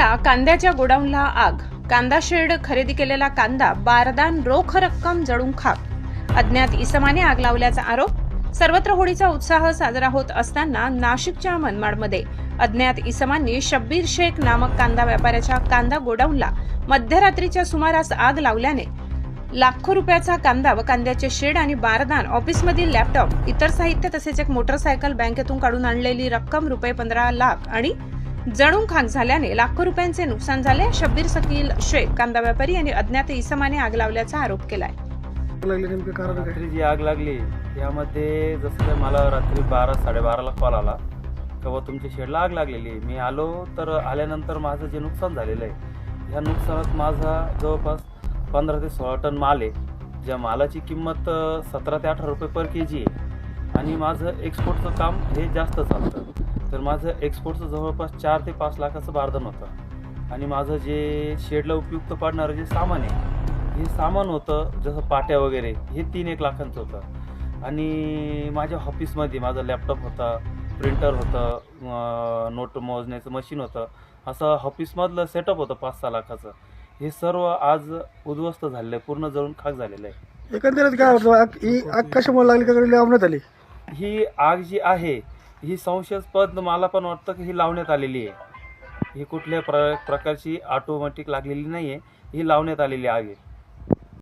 गडाऊनला कांद्याच्या गोडाऊनला आग. कांदा शेड खरेदी केलेला कांदा बारदान रोख रक्कम जळून खाक. अज्ञात इसमाने आग लावल्याचा आरोप. सर्वत्र होळीचा उत्साह साजरा होत असताना नाशिकच्या मनमाडमध्ये अज्ञात इसमांनी शब्बीर शेख नामक कांदा व्यापाऱ्याच्या कांदा गोडाऊनला मध्यरात्रीच्या सुमारास आग लावल्याने लाखो रुपयाचा कांदा व कांद्याचे शेड आणि बारदान ऑफिसमधील लॅपटॉप इतर साहित्य तसेच एक मोटरसायकल बँकेतून काढून आणलेली रक्कम रुपये पंधरा लाख आणि जणून खाक झाल्याने लाखो रुपयांचे नुकसान झाले. शब्बीर सकील शेख कांदा व्यापारी यांनी अज्ञात इसमाने आग लावल्याचा आरोप केलाय. लागले नेमके कारण काय? रात्री जी आग लागली यामध्ये जसं काय मला रात्री बारा साडेबाराला कॉल आला तेव्हा तुमच्या शेडला आग लागलेली. मी आलो तर आल्यानंतर माझं जे नुकसान झालेलं आहे ह्या नुकसानात माझा जवळपास पंधरा ते सोळा टन माल आहे. ज्या मालाची किंमत सतरा ते अठरा रुपये पर के जी आहे. आणि माझं एक्सपोर्टचं काम हे जास्त चालतं. तर माझं एक्सपोर्टचं जवळपास चार ते पाच लाखाचं बारदान होतं. आणि माझं जे शेडला उपयुक्त पडणारं जे सामान आहे हे सामान होतं जसं पाट्या वगैरे हे तीन एक लाखांचं होतं. आणि माझ्या ऑफिसमध्ये माझा लॅपटॉप होता प्रिंटर होतं नोट मोजण्याचं मशीन होतं. असं ऑफिसमधलं सेटअप होतं पाच सहा लाखाचं. हे सर्व आज उद्ध्वस्त झालेलं आहे पूर्ण जळून खाक झालेलं आहे. एकंदरीत काय होतं? आग ही आग कशामुळे लागली? का आली. ही आग जी आहे ही संशयास्पद मला पण वाटतं की ही लावण्यात आलेली आहे. ही कुठल्या प्र प्रकारची ऑटोमॅटिक लागलेली नाही आहे ही लावण्यात आलेली आहे.